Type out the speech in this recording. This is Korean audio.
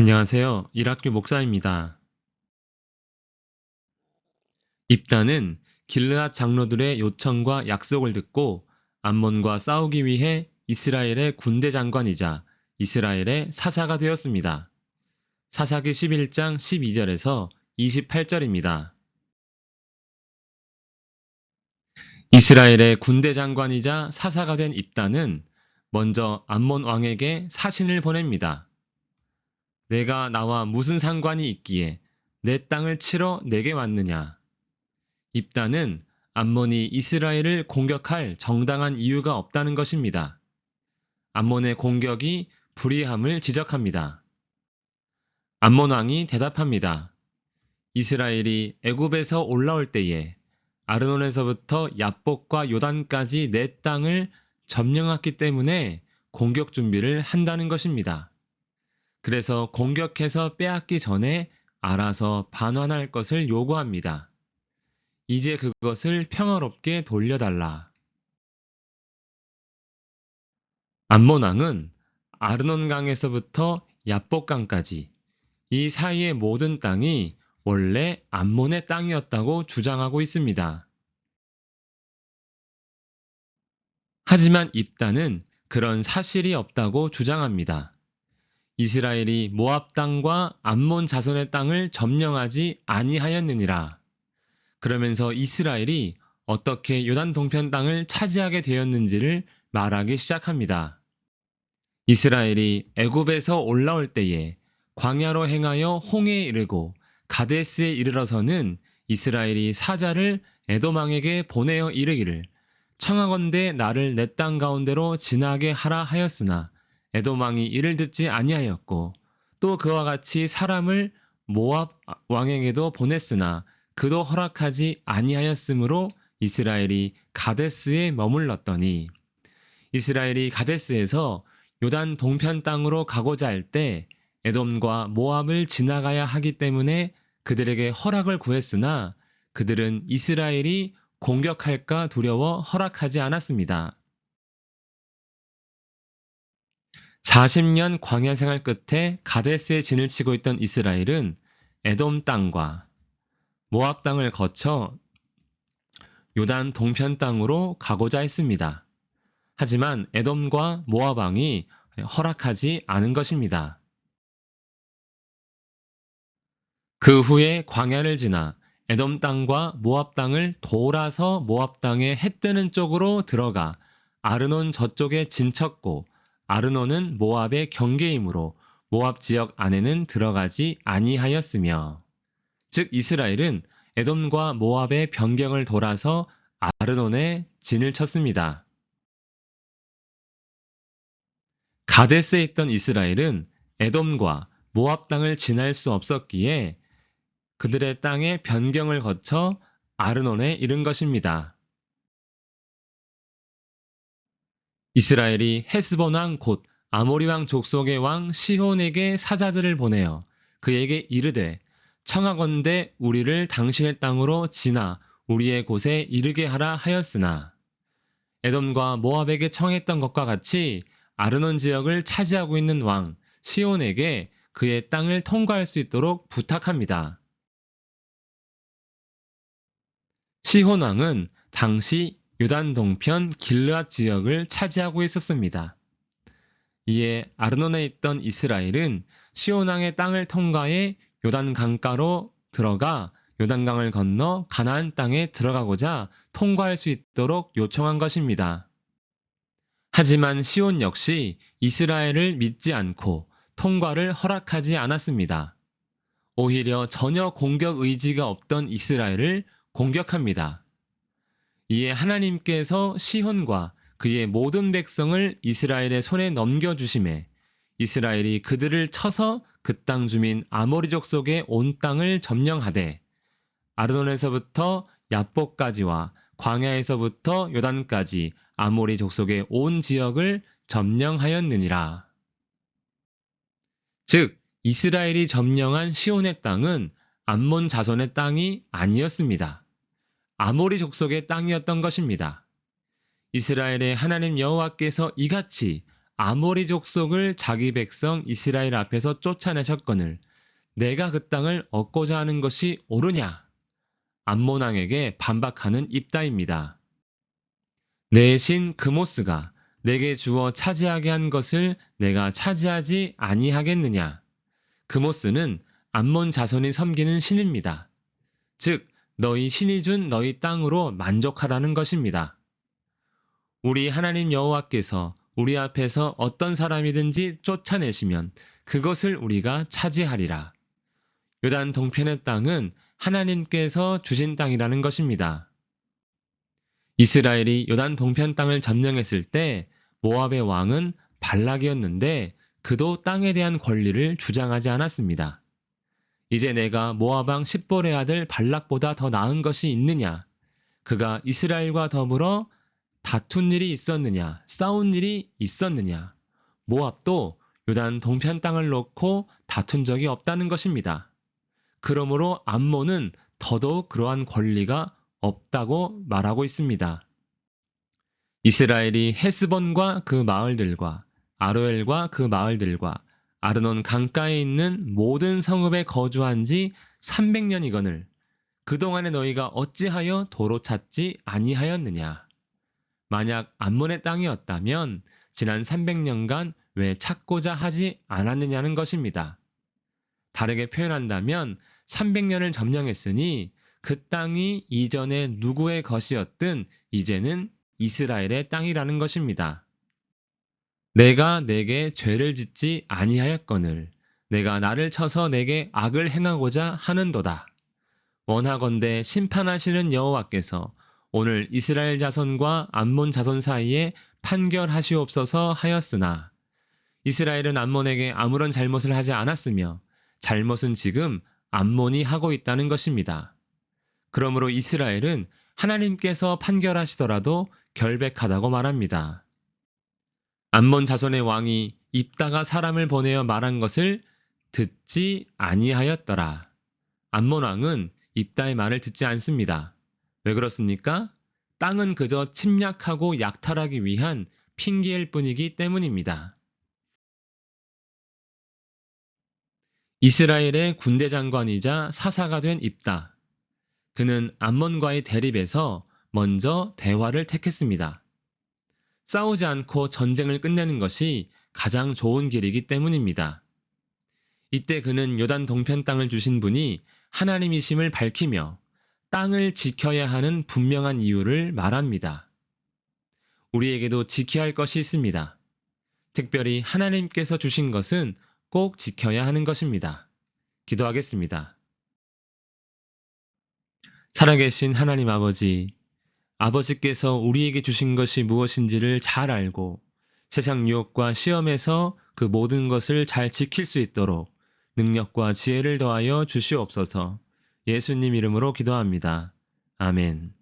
안녕하세요. 일학교 목사입니다. 입단은 길르앗 장로들의 요청과 약속을 듣고 암몬과 싸우기 위해 이스라엘의 군대 장관이자 이스라엘의 사사가 되었습니다. 사사기 11장 12절에서 28절입니다. 이스라엘의 군대 장관이자 사사가 된 입단은 먼저 암몬 왕에게 사신을 보냅니다. 내가 나와 무슨 상관이 있기에 내 땅을 치러 내게 왔느냐. 입단은 암몬이 이스라엘을 공격할 정당한 이유가 없다는 것입니다. 암몬의 공격이 불의함을 지적합니다. 암몬 왕이 대답합니다. 이스라엘이 애굽에서 올라올 때에 아르논에서부터 야복과 요단까지 내 땅을 점령했기 때문에 공격 준비를 한다는 것입니다. 그래서 공격해서 빼앗기 전에 알아서 반환할 것을 요구합니다. 이제 그것을 평화롭게 돌려달라. 암몬왕은 아르논강에서부터 야복강까지 이 사이의 모든 땅이 원래 암몬의 땅이었다고 주장하고 있습니다. 하지만 입단은 그런 사실이 없다고 주장합니다. 이스라엘이 모압 땅과 암몬 자손의 땅을 점령하지 아니하였느니라. 그러면서 이스라엘이 어떻게 요단 동편 땅을 차지하게 되었는지를 말하기 시작합니다. 이스라엘이 애굽에서 올라올 때에 광야로 행하여 홍해에 이르고 가데스에 이르러서는 이스라엘이 사자를 에도망에게 보내어 이르기를 청하건대 나를 내 땅 가운데로 지나게 하라 하였으나 에도망이 이를 듣지 아니하였고 또 그와 같이 사람을 모압 왕에게도 보냈으나 그도 허락하지 아니하였으므로 이스라엘이 가데스에 머물렀더니 이스라엘이 가데스에서 요단 동편 땅으로 가고자 할 때 에돔과 모압을 지나가야 하기 때문에 그들에게 허락을 구했으나 그들은 이스라엘이 공격할까 두려워 허락하지 않았습니다. 40년 광야 생활 끝에 가데스에 진을 치고 있던 이스라엘은 에돔 땅과 모압 땅을 거쳐 요단 동편 땅으로 가고자 했습니다. 하지만 에돔과 모압 왕이 허락하지 않은 것입니다. 그 후에 광야를 지나 에돔 땅과 모압 땅을 돌아서 모압 땅의 해 뜨는 쪽으로 들어가 아르논 저쪽에 진쳤고 아르논은 모압의 경계이므로 모압 지역 안에는 들어가지 아니하였으며 즉 이스라엘은 에돔과 모압의 변경을 돌아서 아르논에 진을 쳤습니다. 가데스에 있던 이스라엘은 에돔과 모압 땅을 지날 수 없었기에 그들의 땅의 변경을 거쳐 아르논에 이른 것입니다. 이스라엘이 헤스본 왕 곧 아모리 왕 족속의 왕 시혼에게 사자들을 보내어 그에게 이르되 청하건대 우리를 당신의 땅으로 지나 우리의 곳에 이르게 하라 하였으나 에돔과 모압에게 청했던 것과 같이 아르논 지역을 차지하고 있는 왕 시온에게 그의 땅을 통과할 수 있도록 부탁합니다. 시혼 왕은 당시 유단 동편 길르앗 지역을 차지하고 있었습니다. 이에 아르논에 있던 이스라엘은 시온 왕의 땅을 통과해 요단 강가로 들어가 요단강을 건너 가나안 땅에 들어가고자 통과할 수 있도록 요청한 것입니다. 하지만 시온 역시 이스라엘을 믿지 않고 통과를 허락하지 않았습니다. 오히려 전혀 공격 의지가 없던 이스라엘을 공격합니다. 이에 하나님께서 시혼과 그의 모든 백성을 이스라엘의 손에 넘겨주심에 이스라엘이 그들을 쳐서 그 땅 주민 아모리족 속의 온 땅을 점령하되 아르논에서부터 야복까지와 광야에서부터 요단까지 아모리 족속의 온 지역을 점령하였느니라. 즉 이스라엘이 점령한 시온의 땅은 암몬 자손의 땅이 아니었습니다. 아모리 족속의 땅이었던 것입니다. 이스라엘의 하나님 여호와께서 이같이 아모리 족속을 자기 백성 이스라엘 앞에서 쫓아내셨거늘 내가 그 땅을 얻고자 하는 것이 옳으냐? 암몬 왕에게 반박하는 입다입니다. 내 신 그모스가 내게 주어 차지하게 한 것을 내가 차지하지 아니하겠느냐? 그모스는 암몬 자손이 섬기는 신입니다. 즉, 너희 신이 준 너희 땅으로 만족하라는 것입니다. 우리 하나님 여호와께서 우리 앞에서 어떤 사람이든지 쫓아내시면 그것을 우리가 차지하리라. 요단 동편의 땅은 하나님께서 주신 땅이라는 것입니다. 이스라엘이 요단 동편 땅을 점령했을 때 모압의 왕은 발락이었는데 그도 땅에 대한 권리를 주장하지 않았습니다. 이제 내가 모압 왕 십볼의 아들 발락보다 더 나은 것이 있느냐? 그가 이스라엘과 더불어 다툰 일이 있었느냐? 싸운 일이 있었느냐? 모압도 요단 동편 땅을 놓고 다툰 적이 없다는 것입니다. 그러므로 암몬은 더더욱 그러한 권리가 없다고 말하고 있습니다. 이스라엘이 헤스본과 그 마을들과 아로엘과 그 마을들과 아르논 강가에 있는 모든 성읍에 거주한 지 300년이거늘 그동안에 너희가 어찌하여 도로 찾지 아니하였느냐 만약 암몬의 땅이었다면 지난 300년간 왜 찾고자 하지 않았느냐는 것입니다. 다르게 표현한다면 300년을 점령했으니 그 땅이 이전에 누구의 것이었든 이제는 이스라엘의 땅이라는 것입니다. 내가 내게 죄를 짓지 아니하였거늘 내가 나를 쳐서 내게 악을 행하고자 하는도다. 원하건대 심판하시는 여호와께서 오늘 이스라엘 자손과 암몬 자손 사이에 판결하시옵소서 하였으나 이스라엘은 암몬에게 아무런 잘못을 하지 않았으며 잘못은 지금 암몬이 하고 있다는 것입니다. 그러므로 이스라엘은 하나님께서 판결하시더라도 결백하다고 말합니다. 암몬 자손의 왕이 입다가 사람을 보내어 말한 것을 듣지 아니하였더라. 암몬 왕은 입다의 말을 듣지 않습니다. 왜 그렇습니까? 땅은 그저 침략하고 약탈하기 위한 핑계일 뿐이기 때문입니다. 이스라엘의 군대 장관이자 사사가 된 입다. 그는 암몬과의 대립에서 먼저 대화를 택했습니다. 싸우지 않고 전쟁을 끝내는 것이 가장 좋은 길이기 때문입니다. 이때 그는 요단 동편 땅을 주신 분이 하나님이심을 밝히며 땅을 지켜야 하는 분명한 이유를 말합니다. 우리에게도 지켜야 할 것이 있습니다. 특별히 하나님께서 주신 것은 꼭 지켜야 하는 것입니다. 기도하겠습니다. 살아계신 하나님 아버지, 아버지께서 우리에게 주신 것이 무엇인지를 잘 알고 세상 유혹과 시험에서 그 모든 것을 잘 지킬 수 있도록 능력과 지혜를 더하여 주시옵소서 예수님 이름으로 기도합니다. 아멘.